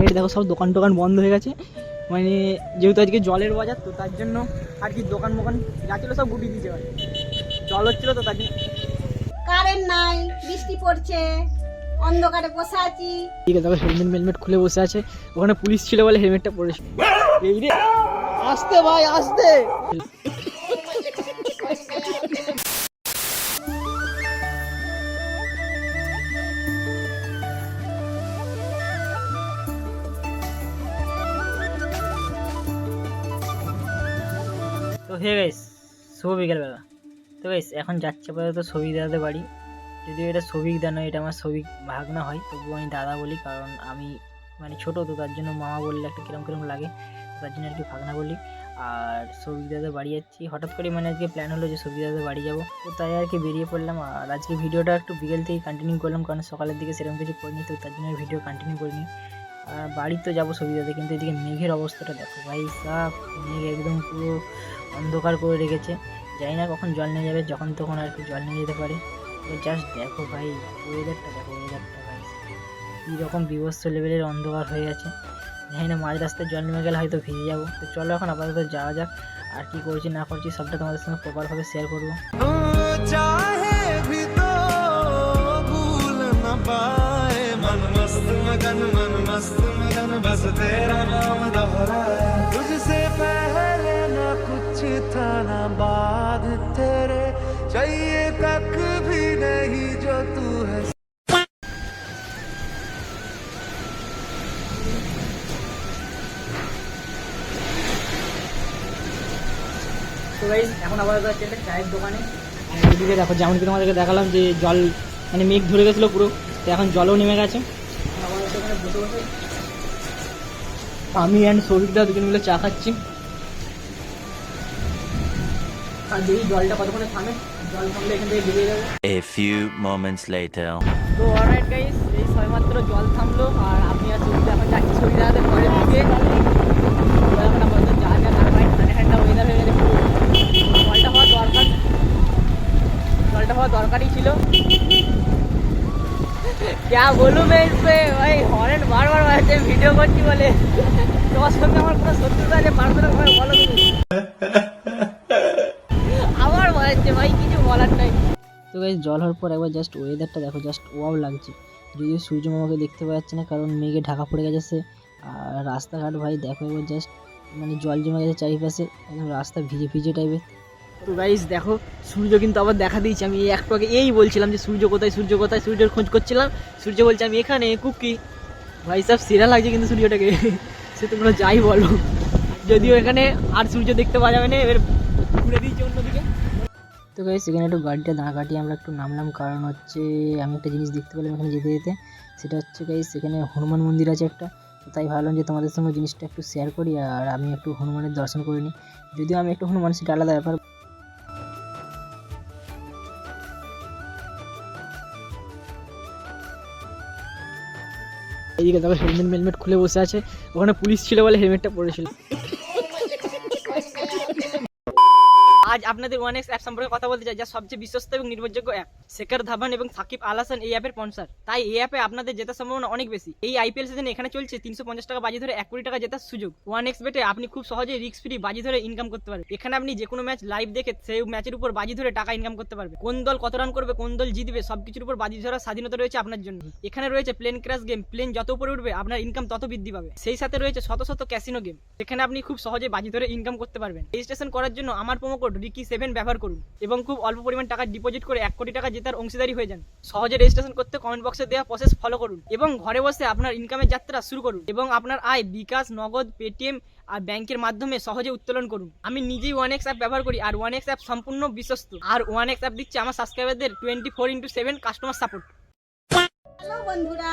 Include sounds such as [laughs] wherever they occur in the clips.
এই দেখো সব দোকান টোকান বন্ধ হয়ে গেছে। মানে যেহেতু আজকে জলের বাজার তো তার জন্য আর কি দোকান মোকান যা ছিল সব গুটি দিতে পারে জল হচ্ছিল তো তার জন্য। কারেন্ট নাই বৃষ্টি পড়ছে অন্ধকারে বসে আছি। ঠিক আছে দেখো হেলমেট মেলমেট খুলে বসে আছে। ওখানে পুলিশ ছিল বলে হেলমেটটা পরেছে এই রে আসতে ভাই আসতে। তো হে গাইস শুভ বিকেলবেলা তো গাইস এখন যাচ্ছে আপাতত সবিক দাদাদের বাড়ি। যদিও এটা সবিক দা নয়, এটা আমার সবিক ভাগনা হয়, তবুও আমি দাদা বলি, কারণ আমি মানে ছোটো, তো তার জন্য মামা বললে একটা কিরম কিরম লাগে, তার জন্য আর কি ভাগনা বলি। আর সবিক দাদার বাড়ি যাচ্ছি, হঠাৎ করে মানে আজকে প্ল্যান হলো যে সবিক দাদার বাড়ি যাব। তো তাই আর কি বেরিয়ে পড়লাম, আর আজকে ভিডিওটা একটু বিকেল থেকে কন্টিনিউ করলাম, কারণ সকালের দিকে সেরকম কিছু করিনি, তো তার জন্য ভিডিও কন্টিনিউ করিনি। বাড়ি তো যাব সুবিধাতে, কিন্তু এদিকে মেঘের অবস্থাটা দেখো ভাই সাফ, মেঘ একদম পুরো অন্ধকার করে রেখেছে। জানি না কখন জল নিয়ে যাবে, যখন তখন আর কি জল নিয়ে যেতে পারে। তো জাস্ট দেখো ভাই ওয়েদারটা দেখো ওয়েদারটা ভাই কীরকম বিভৎস লেভেলের অন্ধকার হয়ে আছে জানি না মাঝ রাস্তায় জল নেমে গেলে হয়তো ভিজে যাব। তো চলো এখন আপাতত যাওয়া যাক, আর কি করছি না করছি সবটা তোমাদের সঙ্গে প্রপারভাবে শেয়ার করব। तेरा नाम दोहराए तुझसे पहले न कुछ था न बाद तेरे चाहिए कख भी नहीं जो तू है তো গাইজ এখন আবার যাচ্ছে একটা চায়ের দোকানে আর এদিকে দেখো যেমন কি তোমাদেরকে দেখালাম যে জল মানে মেঘ ধরে গেছিলো পুরো তো এখন জলও নেমে গেছে এখন আপাতত এখানে বসে বসে আমি অ্যান্ড সৌভিকদা দুজন মিলে চা খাচ্ছি আর দেখি জলটা কতক্ষণে থামে জল থামলে এখান থেকে বেরিয়ে যাবে A few moments later. তো অলরাইট গাইস এই সবেমাত্র জল থামলো আর আমি আর সুবিধা এখন যাচ্ছি সুবিধাদের ঘরের দিকে তো এখন আপাতত যা যা তার বাইরে ঠান্ডা ঠান্ডা ওয়েদার হয়ে গেছে পুরো। জলটা হওয়া দরকার জলটা হওয়া দরকারই ছিল क्या बोलूं मैं इस पे কারেন্ট বারবার বাড়াচ্ছে ভিডিও করছি বলে। তোমার সঙ্গে আমার কোনো শত্রুতা আছে পারবে না তোমার বলো। আবার বাড়াচ্ছে ভাই কিছু বলার নাই। তো গাইজ জল হওয়ার পর একবার জাস্ট ওয়েদারটা দেখো জাস্ট ওয়াও লাগছে। যদিও সূর্য মামাকে দেখতে পাওয়া যাচ্ছে না কারণ মেঘে ঢাকা পড়ে গেছে আর রাস্তাঘাট ভাই দেখো একবার জাস্ট মানে জল জমে গেছে চারিপাশে একদম রাস্তা ভিজে ভিজে টাইপের তো গাইজ দেখো সূর্য কিন্তু আবার দেখা দিয়েছে। আমি এক পাকে এই বলছিলাম যে সূর্য কোথায় সূর্য কোথায়? সূর্যের খোঁজ করছিলাম। সূর্য বলছে আমি এখানে কুকি। ভাই সব, সেরা লাগছে কিন্তু সূর্যটাকে। সে তোমরা যাই বলো। যদিও এখানে আর সূর্য দেখতে পাওয়া যাবে না, এবার ঘুরে দিয়েছে অন্যদিকে। তো গাইস সেখানে একটু গাড়িটা দাঁড়া কাটিয়ে আমরা একটু নামলাম, কারণ হচ্ছে আমি একটা জিনিস দেখতে পেলাম এখানে যেতে যেতে। সেটা হচ্ছে গাইস সেখানে হনুমান মন্দির আছে একটা। তাই ভাবলাম যে তোমাদের সঙ্গে জিনিসটা একটু শেয়ার করি, আর আমি একটু হনুমানের দর্শন করে নিই। যদিও আমি একটু হনুমান সেটা আলাদা ব্যাপার এইদিকে দেখো হেলমেট মেলমেট খুলে বসে আছে। ওখানে পুলিশ ছিল বলে হেলমেটটা পড়েছিল। আজ আপনাদের ওয়ান এক্স অ্যাপ সম্পর্কে কথা বলতে চাই, যা সবচেয়ে বিশ্বস্ত এবং নির্ভরযোগ্য অ্যাপ শেখর ধাবান এবং সাকিব আল হাসান এই অ্যাপের স্পন্সর তাই এই অ্যাপে আপনাদের জেতার সম্ভাবনা অনেক বেশি। এই আইপিএল সিজনে এখানে চলছে, তিনশো পঞ্চাশ টাকা বাজি ধরে এক কোটি টাকা জেতার সুযোগ। ওয়ান এক্স বেটে আপনি খুব সহজেই রিস্ক ফ্রি বাজি ধরে ইনকাম করতে পারবেন এখানে আপনি যে কোনো ম্যাচ লাইভ দেখে সেই ম্যাচের উপর বাজি ধরে টাকা ইনকাম করতে পারবেন। কোন দল কত রান করবে, কোন দল জিতবে, সবকিছুর উপর বাজি ধরার স্বাধীনতা রয়েছে আপনার জন্য। এখানে রয়েছে প্লেন ক্র্যাশ গেম প্লেন যত উপরে উঠবে, আপনার ইনকাম তত বৃদ্ধি পাবে। সেই সাথে রয়েছে শত শত ক্যাসিনো গেম যেখানে আপনি খুব সহজে বাজি ধরে ইনকাম করতে পারবেন। রেজিস্ট্রেশন করার জন্য আমার প্রোমো কোড রিকি সেভেন ব্যবহার করুন এবং খুব অল্প পরিমাণ টাকা ডিপোজিট করে এক কোটি টাকা জেতার অংশীদারি হয়ে যান। সহজে রেজিস্ট্রেশন করতে কমেন্ট বক্সে দেওয়া প্রসেস ফলো করুন এবং ঘরে বসে আপনার ইনকামের যাত্রা শুরু করুন এবং আপনার আয়, বিকাশ, নগদ, পেটিএম আর ব্যাংকের মাধ্যমে সহজে উত্তোলন করুন। আমি নিজেই ওয়ান এক্স অ্যাপ ব্যবহার করি আর ওয়ান এক্স অ্যাপ সম্পূর্ণ বিশ্বস্ত। আর ওয়ান এক্স অ্যাপ দিচ্ছে আমার সাবস্ক্রাইবারদের twenty four into seven customer support hello বন্ধুরা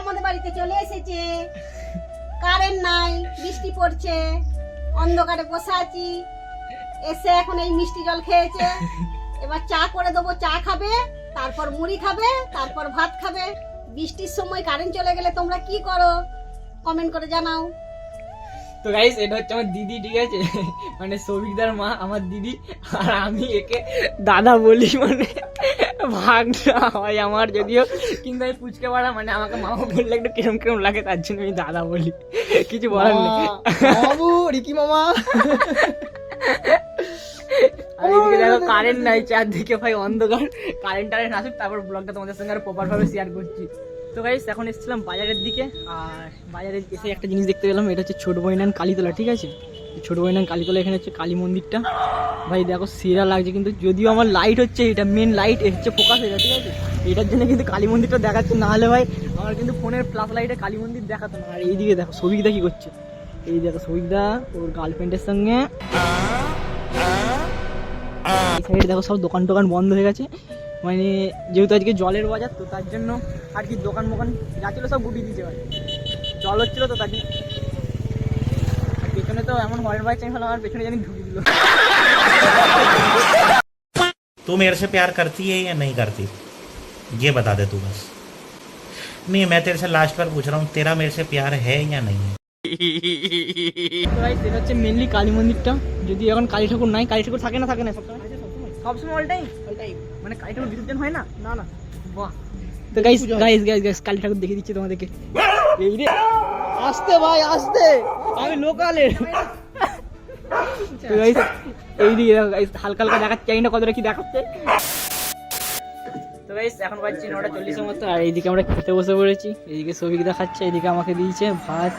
আমাদের বাড়িতে চলে এসেছে। কারেন্ট নাই, বৃষ্টি পড়ছে, অন্ধকারে বসে আছি। এসে এখন এই মিষ্টি জল খেয়েছে। এবার চা করে দেবো চা খাবে তারপর মুড়ি খাবে তারপর ভাত খাবে। বৃষ্টির সময় কারেন্ট চলে গেলে তোমরা কি করো? কমেন্ট করে জানাও। তো গাইস এটা হচ্ছে আমার দিদি ঠিক আছে? [laughs] মানে সৌভিকদার মা আমার দিদি আর আমি একে দাদা বলি মানে ভাগনা হয় আমার যদিও। কিন্তু আমি পুচকে পাড়া মানে আমাকে মামা বললে একটু কিরম কিরম লাগে তার জন্য আমি দাদা বলি। কিছু বলার নেই। বাবু রিকি মামা। [laughs] আর এদিকে দেখো কারেন্ট নাই, চারদিকে ভাই অন্ধকার। কারেন্ট টারেন্ট আসুক, তারপর ব্লগটা তোমাদের সঙ্গে আরও প্রপার ভাবে শেয়ার করছি। তো গাইস এখন এসেছিলাম বাজারের দিকে, আর বাজারে এসে একটা জিনিস দেখতে পেলাম, এটা হচ্ছে ছোট বইনান কালীতলা, ঠিক আছে? ছোট বইনান কালীতলা এখানে হচ্ছে কালী মন্দিরটা। ভাই দেখো, সেরা লাগছে কিন্তু, যদিও আমার লাইট হচ্ছে, এটা মেন লাইট হচ্ছে ফোকাস এটা, ঠিক আছে? এটার জন্য কিন্তু কালী মন্দিরটা দেখাচ্ছে, না হলে ভাই আমার কিন্তু ফোনের প্লাস লাইটে কালী মন্দির দেখাতো না। আর এইদিকে দেখো সবিকদা কি করছে? এই দেখো সবিকদা ওর গার্লফ্রেন্ডের সঙ্গে এই সাইডে দেখো সব দোকান টোকান বন্ধ হয়ে গেছে মানে যেহেতু আজকে জলের বাজার তো তার জন্য আর কি দোকান মোকান যা ছিল সব গুটি দিয়েছে ভাই জল হচ্ছিল তো তার জন্য আর পেছনে তো এমন হরেন বাইক চাই আমার পেছনে জানি ঢুকে দিল तू मेरे से प्यार करती है या नहीं करती ये बता दे तू बस नहीं मैं तेरे से लास्ट बार पूछ रहा हूँ तेरा मेरे से प्यार है या नहीं है তো ভাই সেটা হচ্ছে মেনলি কালী মন্দিরটা যদি এখন কালী ঠাকুর নাই কালী ঠাকুর থাকে না থাকে না সবসময় সবসময় অল টাইম মানে কালী ঠাকুর বিসর্জন হয় না? না না। বাহ। তো guys guys guys guys Kali ঠাকুর দেখিয়ে দিচ্ছি তোমাদেরকে। এই রে আসতে ভাই আসতে। আমি লোকালের তো গাইস এই দিকে দেখো গাইস হালকা হালকা দেখাচ্ছে জানি না কতটা কি দেখাচ্ছে। তো গাইস এখন বাজছে নটা চল্লিশের মতো আর এইদিকে আমরা খেতে বসে পড়েছি। এইদিকে সবিকদা খাচ্ছে এইদিকে আমাকে দিয়েছে ভাত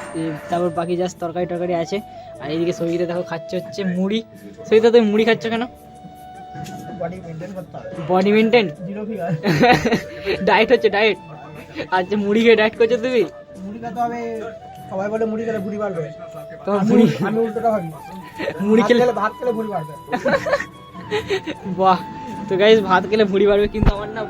তারপর বাকি জাস্ট তরকারি টরকারি আছে। আর এইদিকে সবিকদা দেখো খাচ্ছে হচ্ছে মুড়ি। সবিকদা তুমি মুড়ি খাচ্ছ কেন? বডি মেনটেন করতে হবে। Body maintain zero figure diet হচ্ছে ডায়েট আচ্ছা মুড়ি খেয়ে ডায়েট করছ তুমি? মুড়ি খেতে হবে সবাই বলে মুড়ি খেলে ভুড়ি বাড়বে। তোমার মুড়ি? আমি উল্টোটা ভাবি। মুড়ি খেলে খেলে ভাত খেলে ভুড়ি বাড়বে। বাহ তো গাইজ ভাত খেলে ভুড়ি বাড়বে কিন্তু আমার না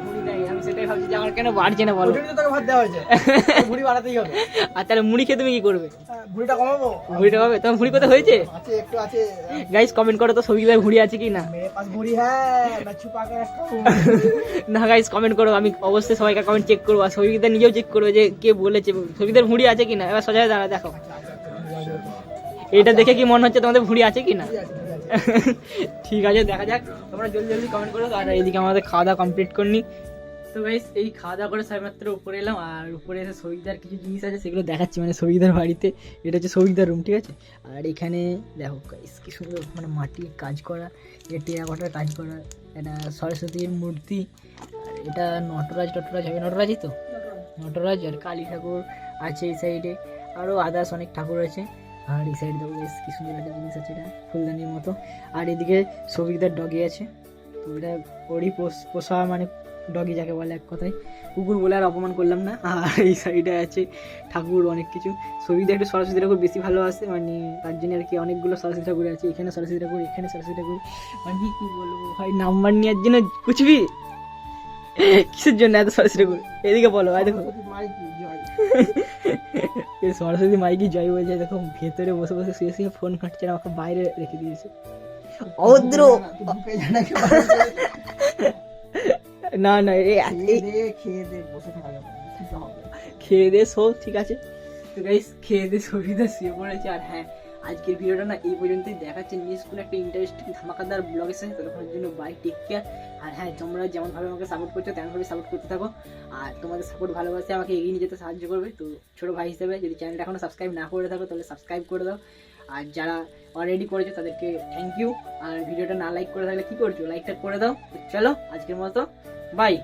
যে আমার কেন বাড়ছে না বলো? তোকে ভাত দেওয়া হয়েছে। [laughs] ভুড়ি বাড়াতেই হবে। আর তাহলে মুড়ি খেয়ে তুমি কি করবে? ভুড়িটা কমাবো? ভুড়িটা কমাবে? তোমার ভুড়ি কোথায় হয়েছে? আছে একটু আছে। গাইস কমেন্ট করো তো সবিকদার ভুড়ি আছে কি হ্যাঁ, [laughs] না না গাইস কমেন্ট করো আমি অবশ্যই সবাইকে কমেন্ট চেক করব আর সবিকদার নিজেও চেক করবে যে কে বলেছে। সবিকদার ভুড়ি আছে কি না এবার সজায় দাঁড়া দেখো। এটা দেখে কি মনে হচ্ছে তোমাদের ভুড়ি আছে কি না [laughs] ঠিক আছে দেখা যাক। তোমরা জলদি জলদি কমেন্ট করো আর এদিকে আমাদের খাওয়া দাওয়া কমপ্লিট করে নিই তো গাইস এই খাওয়া দাওয়া করে সবেমাত্র উপরে এলাম, আর উপরে এসে সবিকদার কিছু জিনিস আছে, সেগুলো দেখাচ্ছি মানে সবিকদার বাড়িতে, এটা হচ্ছে সবিকদার রুম ঠিক আছে? আর এখানে, দেখো গাইস কি সুন্দর মানে মাটির কাজ করা, এটা টেরাকোটার কাজ করা, এটা সরস্বতীর মূর্তি এটা নটরাজ, টটরাজ হবে, নটরাজই তো? নটরাজ, আর কালী ঠাকুর আছে এই সাইডে আরও আদার্স অনেক ঠাকুর আছে, আর এই সাইডে দেখো বেশ কি সুন্দর একটা জিনিস আছে এটা, ফুলদানির মতো, আর এদিকে সবিকদার ডগি আছে, তো এটা ওরই পোষ- পোষা মানে ডগি যাকে বলে এক কথায়। কুকুর বলে আর অপমান করলাম না। আর এই সাইডে আছে ঠাকুর অনেক কিছু। সবিকদা একটু সরস্বতী ঠাকুর বেশি ভালোবাসে মানে তার জন্য আর কি অনেকগুলো সরস্বতী ঠাকুর আছে। এখানে সরস্বতী ঠাকুর এখানে সরস্বতী ঠাকুর। মানে কি বলব ভাই নাম্বার নেওয়ার জন্য কুচবি? কিসের জন্য এত সরস্বতী ঠাকুর? এদিকে বলো ভাই দেখো। সরস্বতী মাইকি জয়। বলছে দেখো ভেতরে বসে বসে শুয়ে শুয়ে ফোন কাটছে আমাকে বাইরে রেখে দিয়েছে। অভদ্র! কি [laughs] না না এ খেয়ে দে দে বসে শো ঠিক আছে। তো গাইস খেয়ে দিয়ে সুবিধা শুয়ে পড়েছে আর হ্যাঁ আজকের ভিডিওটা না এই পর্যন্তই দেখাচ্ছে নিয়ে স্কুল একটা ইন্টারেস্টিং ধামাকাদার ব্লগ এসে ততক্ষণের জন্য বাই টেক কেয়ার আর হ্যাঁ তোমরা যেমনভাবে আমাকে সাপোর্ট করছ তেমনভাবে সাপোর্ট করতে থাকো। আর তোমাদের সাপোর্ট ভালোবাসে আমাকে এগিয়ে নিয়ে যেতে সাহায্য করবে তো ছোটো ভাই হিসেবে যদি চ্যানেলটা এখনও সাবস্ক্রাইব না করে থাকো তাহলে সাবস্ক্রাইব করে দাও। আর যারা অলরেডি করেছ তাদেরকে থ্যাংক ইউ আর ভিডিওটা না লাইক করে থাকলে কি করছ? লাইকটা করে দাও। চলো আজকের মতো। বাই।